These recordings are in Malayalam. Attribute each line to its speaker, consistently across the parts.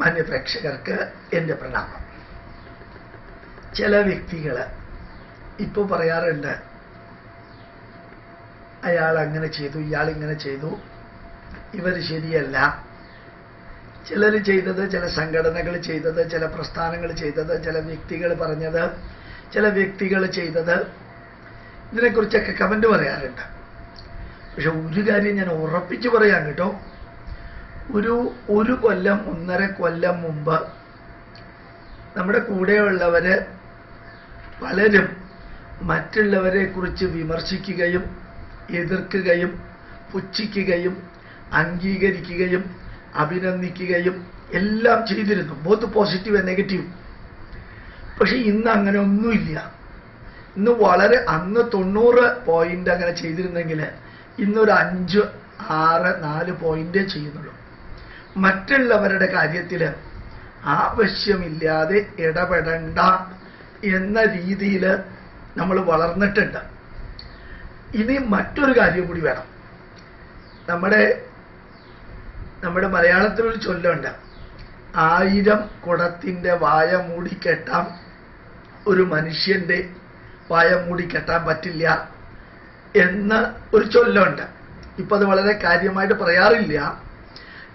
Speaker 1: മാന്യപ്രേക്ഷകർക്ക് എന്റെ പ്രണാമം. ചില വ്യക്തികൾ ഇപ്പോൾ പറയാറുണ്ട് അയാൾ അങ്ങനെ ചെയ്തു ഇയാൾ ഇങ്ങനെ ചെയ്തു ഇവർ ശരിയല്ല. ചിലർ ചെയ്തത് ചില സംഘടനകൾ ചെയ്തത് ചില പ്രസ്ഥാനങ്ങൾ ചെയ്തത് ചില വ്യക്തികൾ പറഞ്ഞത് ചില വ്യക്തികൾ ചെയ്തത്. ഇതിനെക്കുറിച്ചൊക്കെ കമന്റ് പറയാറുണ്ട്. പക്ഷെ ഒരു കാര്യം ഞാൻ ഉറപ്പിച്ചു പറയാം കേട്ടോ ഒരു ഒരു കൊല്ലം ഒന്നര കൊല്ലം മുമ്പ് നമ്മുടെ കൂടെയുള്ളവര് പലരും മറ്റുള്ളവരെ കുറിച്ച് വിമർശിക്കുകയും എതിർക്കുകയും പുച്ഛിക്കുകയും അംഗീകരിക്കുകയും അഭിനന്ദിക്കുകയും എല്ലാം ചെയ്തിരുന്നു. ബോത്ത് പോസിറ്റീവ് ആൻഡ് നെഗറ്റീവ് പക്ഷെ ഇന്ന് അങ്ങനെ ഒന്നുമില്ല. ഇന്ന് വളരെ അന്ന് തൊണ്ണൂറ് പോയിന്റ് അങ്ങനെ ചെയ്തിരുന്നെങ്കിൽ ഇന്നൊരു അഞ്ച് ആറ് നാല് പോയിന്റേ ചെയ്യുന്നുള്ളൂ. മറ്റുള്ളവരുടെ കാര്യത്തിൽ ആവശ്യമില്ലാതെ ഇടപെടണ്ട എന്ന രീതിയിൽ നമ്മൾ വളർന്നിട്ടുണ്ട്. ഇനി മറ്റൊരു കാര്യം കൂടി വേണം. നമ്മുടെ നമ്മുടെ മലയാളത്തിലൊരു ചൊല്ലുണ്ട്. ആയിരം കുടത്തിന്റെ വായ മൂടിക്കെട്ടാം ഒരു മനുഷ്യന്റെ വായ മൂടിക്കെട്ടാൻ പറ്റില്ല എന്ന് ഒരു ചൊല്ലുണ്ട്. ഇപ്പൊ അത് വളരെ കാര്യമായിട്ട് പറയാറില്ല.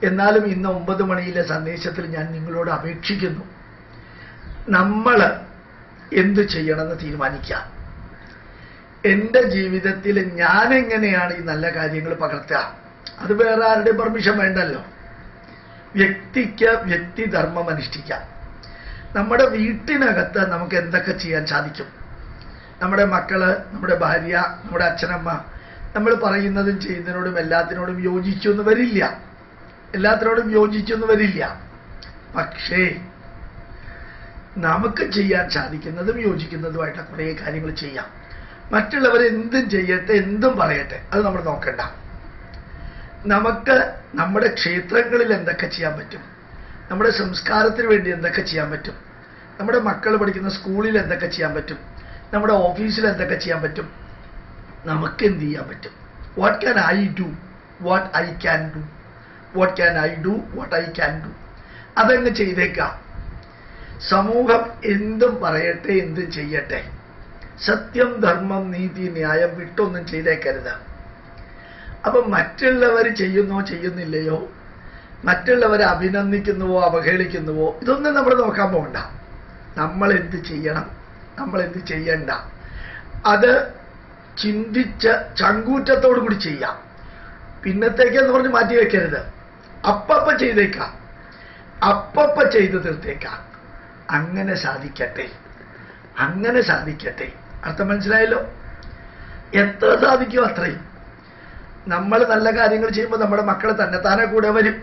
Speaker 1: എന്നാലും ഇന്ന് ഒമ്പത് മണിയിലെ സന്ദേശത്തിൽ ഞാൻ നിങ്ങളോട് അപേക്ഷിക്കുന്നു. നമ്മൾ എന്തു ചെയ്യണമെന്ന് തീരുമാനിക്കാം. എന്റെ ജീവിതത്തിൽ ഞാൻ എങ്ങനെയാണ് ഈ നല്ല കാര്യങ്ങൾ പകർത്തുക? അത് വേറെ ആരുടെ പെർമിഷൻ വേണ്ടല്ലോ? വ്യക്തിക്ക് വ്യക്തിധർമ്മം അനുഷ്ഠിക്കാം. നമ്മുടെ വീട്ടിനകത്ത് നമുക്ക് എന്തൊക്കെ ചെയ്യാൻ സാധിക്കും? നമ്മുടെ മക്കൾ നമ്മുടെ ഭാര്യ നമ്മുടെ അച്ഛനമ്മ നമ്മൾ പറയുന്നതും ചെയ്യുന്നതിനോടും എല്ലാത്തിനോടും യോജിച്ചു എന്ന് വരില്ല. എല്ലാത്തിനോടും യോജിച്ചൊന്നും വരില്ല. പക്ഷേ നമുക്ക് ചെയ്യാൻ സാധിക്കുന്നതും യോജിക്കുന്നതുമായിട്ട് കുറേ കാര്യങ്ങൾ ചെയ്യാം. മറ്റുള്ളവർ എന്തും ചെയ്യട്ടെ എന്തും പറയട്ടെ അത് നമ്മൾ നോക്കണ്ട. നമുക്ക് നമ്മുടെ ക്ഷേത്രങ്ങളിൽ എന്തൊക്കെ ചെയ്യാൻ പറ്റും? നമ്മുടെ സംസ്കാരത്തിന് വേണ്ടി എന്തൊക്കെ ചെയ്യാൻ പറ്റും? നമ്മുടെ മക്കൾ പഠിക്കുന്ന സ്കൂളിൽ എന്തൊക്കെ ചെയ്യാൻ പറ്റും? നമ്മുടെ ഓഫീസിൽ എന്തൊക്കെ ചെയ്യാൻ പറ്റും? നമുക്ക് എന്ത് ചെയ്യാൻ പറ്റും? What can I do what I can do what can I do what I can do അതങ്ങ് ചെയ്തേക്കാം. സമൂഹം എന്തും പറയട്ടെ എന്തും ചെയ്യട്ടെ. സത്യം ധർമ്മം നീതി ന്യായം വിട്ടൊന്നും ചെയ്തേക്കരുത്. അപ്പൊ മറ്റുള്ളവർ ചെയ്യുന്നോ ചെയ്യുന്നില്ലയോ? മറ്റുള്ളവരെ അഭിനന്ദിക്കുന്നുവോ അവഹേളിക്കുന്നുവോ? ഇതൊന്നും നമ്മൾ നോക്കാൻ പോകണ്ട. നമ്മൾ എന്ത് ചെയ്യണം? നമ്മൾ എന്ത് ചെയ്യണ്ട? അത് ചിന്തിച്ച് ചങ്കൂറ്റത്തോടു കൂടി ചെയ്യാം. പിന്നത്തേക്കെന്ന് പറഞ്ഞ് മാറ്റി വെക്കരുത്. അപ്പപ്പ ചെയ്തേക്കാം. അപ്പപ്പ ചെയ്തു തീർത്തേക്കാം. അങ്ങനെ സാധിക്കട്ടെ. അങ്ങനെ സാധിക്കട്ടെ. അർത്ഥം മനസ്സിലായല്ലോ? എത്ര സാധിക്കും അത്രയും. നമ്മൾ നല്ല കാര്യങ്ങൾ ചെയ്യുമ്പോൾ നമ്മുടെ മക്കൾ തന്നെ താനെ കൂടെ വരും.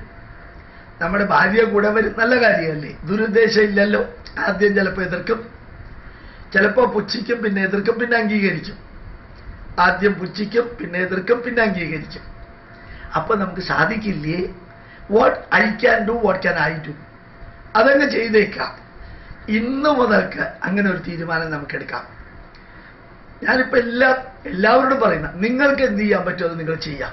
Speaker 1: നമ്മുടെ ഭാര്യ കൂടെ വരും. നല്ല കാര്യമല്ലേ? ദുരുദ്ദേശം ഇല്ലല്ലോ? ആദ്യം ചിലപ്പോൾ എതിർക്കും. ചിലപ്പോൾ പുച്ഛിക്കും പിന്നെ എതിർക്കും പിന്നെ അംഗീകരിക്കും. ആദ്യം പുച്ഛിക്കും പിന്നെ എതിർക്കും പിന്നെ അംഗീകരിക്കും. അപ്പൊ നമുക്ക് സാധിക്കില്ലേ? What I can do what can I do അതങ്ങ് ചെയ്തേക്കാം. ഇന്ന് മുതൽക്ക് അങ്ങനെ ഒരു തീരുമാനം നമുക്ക് എടുക്കാം ഞാനിപ്പോ എല്ലാ എല്ലാവരോടും പറയുന്ന നിങ്ങൾക്ക് എന്ത് ചെയ്യാൻ പറ്റുമോ അത് നിങ്ങൾ ചെയ്യാം.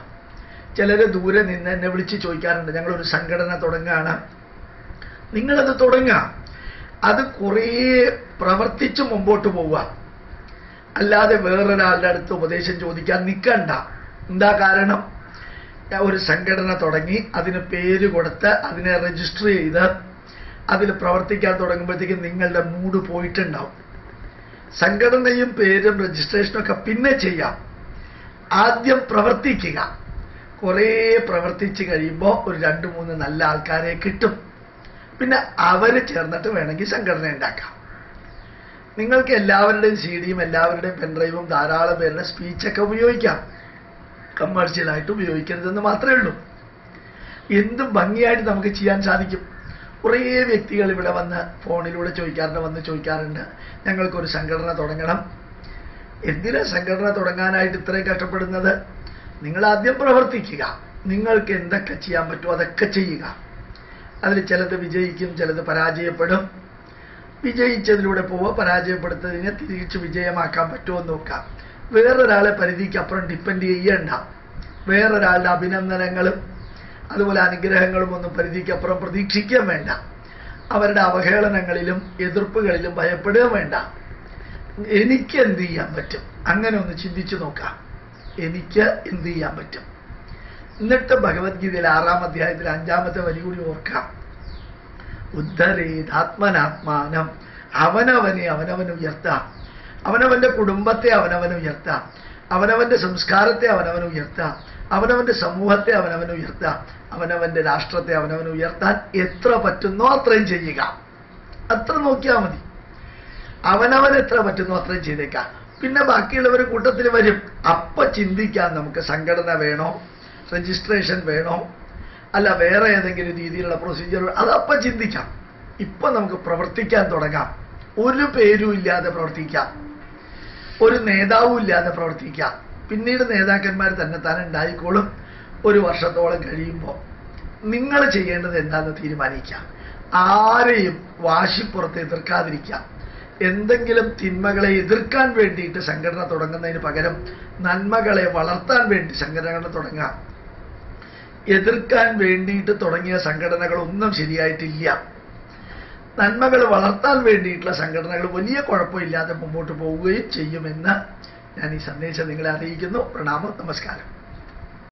Speaker 1: ചിലര് ദൂരെ നിന്ന് എന്നെ വിളിച്ച് ചോദിക്കാറുണ്ട് ഞങ്ങളൊരു സംഘടന തുടങ്ങുകയാണ് നിങ്ങളത് തുടങ്ങുക അത് കുറേ പ്രവർത്തിച്ച് മുമ്പോട്ട് പോവുക. അല്ലാതെ വേറൊരാളുടെ അടുത്ത് ഉപദേശം ചോദിക്കാൻ നിൽക്കണ്ട എന്താ കാരണം? ഒരു സംഘടന തുടങ്ങി അതിന് പേര് കൊടുത്ത് അതിനെ രജിസ്റ്റർ ചെയ്ത് അതിൽ പ്രവർത്തിക്കാൻ തുടങ്ങുമ്പോഴത്തേക്കും നിങ്ങളുടെ മൂഡ് പോയിട്ടുണ്ടാവും. സംഘടനയും പേരും രജിസ്ട്രേഷനും ഒക്കെ പിന്നെ ചെയ്യാം. ആദ്യം പ്രവർത്തിക്കുക. കുറേ പ്രവർത്തിച്ച് കഴിയുമ്പോൾ ഒരു രണ്ട് മൂന്ന് നല്ല ആൾക്കാരെ കിട്ടും. പിന്നെ അവർ ചേർന്നിട്ട് വേണമെങ്കിൽ സംഘടന ഉണ്ടാക്കാം. നിങ്ങൾക്ക് എല്ലാവരുടെയും സി ഡിയും എല്ലാവരുടെയും പെൻഡ്രൈവും ധാരാളം പേരുടെ സ്പീച്ചൊക്കെ ഉപയോഗിക്കാം. കമേഴ്ഷ്യലായിട്ട് ഉപയോഗിക്കരുതെന്ന് മാത്രമേ ഉള്ളൂ. എന്തും ഭംഗിയായിട്ട് നമുക്ക് ചെയ്യാൻ സാധിക്കും. കുറേ വ്യക്തികൾ ഇവിടെ വന്ന് ഫോണിലൂടെ ചോദിക്കാറുണ്ട് വന്ന് ചോദിക്കാറുണ്ട്. ഞങ്ങൾക്കൊരു സംഘടന തുടങ്ങണം. എന്തിനാ സംഘടന തുടങ്ങാനായിട്ട് ഇത്രയും കഷ്ടപ്പെടുന്നത്? നിങ്ങൾ ആദ്യം പ്രവർത്തിക്കുക. നിങ്ങൾക്ക് എന്തൊക്കെ ചെയ്യാൻ പറ്റുമോ അതൊക്കെ ചെയ്യുക. അതിൽ ചിലത് വിജയിക്കും ചിലത് പരാജയപ്പെടും. വിജയിച്ചതിലൂടെ പോവുക പരാജയപ്പെടുത്തതിനെ തിരിച്ച് വിജയമാക്കാൻ പറ്റുമോ നോക്കാം. വേറൊരാളെ പരിധിക്ക് അപ്പുറം ഡിപ്പെൻഡ് ചെയ്യണ്ട. വേറൊരാളുടെ അഭിനന്ദനങ്ങളും അതുപോലെ അനുഗ്രഹങ്ങളും ഒന്നും പരിധിക്ക് അപ്പുറം പ്രതീക്ഷിക്കാൻ വേണ്ട. അവരുടെ അവഹേളനങ്ങളിലും എതിർപ്പുകളിലും ഭയപ്പെടുക വേണ്ട. എനിക്ക് എന്ത് ചെയ്യാൻ പറ്റും? അങ്ങനെ ഒന്ന് ചിന്തിച്ചു നോക്കാം. എനിക്ക് എന്ത് ചെയ്യാൻ പറ്റും? എന്നിട്ട് ഭഗവത്ഗീതയിൽ ആറാം അധ്യായത്തിൽ അഞ്ചാമത്തെ വരി കൂടി ഓർക്കാം. ഉദ്ധരേതാത്മനാത്മാനം. അവനവനെ അവനവൻ ഉയർത്താം. അവനവന്റെ കുടുംബത്തെ അവനവൻ ഉയർത്താം അവനവന്റെ സംസ്കാരത്തെ അവനവൻ ഉയർത്താം അവനവന്റെ സമൂഹത്തെ അവനവൻ ഉയർത്താം അവനവന്റെ രാഷ്ട്രത്തെ അവനവൻ ഉയർത്താൻ എത്ര പറ്റുന്നോ അത്രയും ചെയ്യുക. അത്ര നോക്കിയാൽ മതി. അവനവൻ എത്ര പറ്റുന്നോ അത്രയും ചെയ്തേക്കാം. പിന്നെ ബാക്കിയുള്ളവർ കൂട്ടത്തിൽ വരും. അപ്പം ചിന്തിക്കാൻ നമുക്ക് സംഘടന വേണോ? രജിസ്ട്രേഷൻ വേണോ? അല്ല വേറെ ഏതെങ്കിലും രീതിയിലുള്ള പ്രൊസീജിയർ അതപ്പം ചിന്തിക്കാം. ഇപ്പൊ നമുക്ക് പ്രവർത്തിക്കാൻ തുടങ്ങാം. ഒരു പേരും ഇല്ലാതെ പ്രവർത്തിക്കാം. ഒരു നേതാവും ഇല്ലാതെ പ്രവർത്തിക്കാം പിന്നീട് നേതാക്കന്മാർ തന്നെ താൻ ഉണ്ടായിക്കോളും. ഒരു വർഷത്തോളം കഴിയുമ്പോൾ നിങ്ങൾ ചെയ്യേണ്ടത് എന്താണെന്ന് തീരുമാനിക്കാം ആരെയും വാശിപ്പുറത്ത് എതിർക്കാതിരിക്കാം എന്തെങ്കിലും തിന്മകളെ എതിർക്കാൻ വേണ്ടിയിട്ട് സംഘടന തുടങ്ങുന്നതിന് പകരം നന്മകളെ വളർത്താൻ വേണ്ടി സംഘടനകൾ തുടങ്ങാം എതിർക്കാൻ വേണ്ടിയിട്ട് തുടങ്ങിയ സംഘടനകളൊന്നും ശരിയായിട്ടില്ല. നന്മകൾ വളർത്താൻ വേണ്ടിയിട്ടുള്ള സംഘടനകൾ വലിയ കുഴപ്പമില്ലാതെ മുമ്പോട്ട് പോവുകയും ചെയ്യുമെന്ന് ഞാൻ ഈ സന്ദേശം നിങ്ങളെ അറിയിക്കുന്നു. പ്രണാമം. നമസ്കാരം.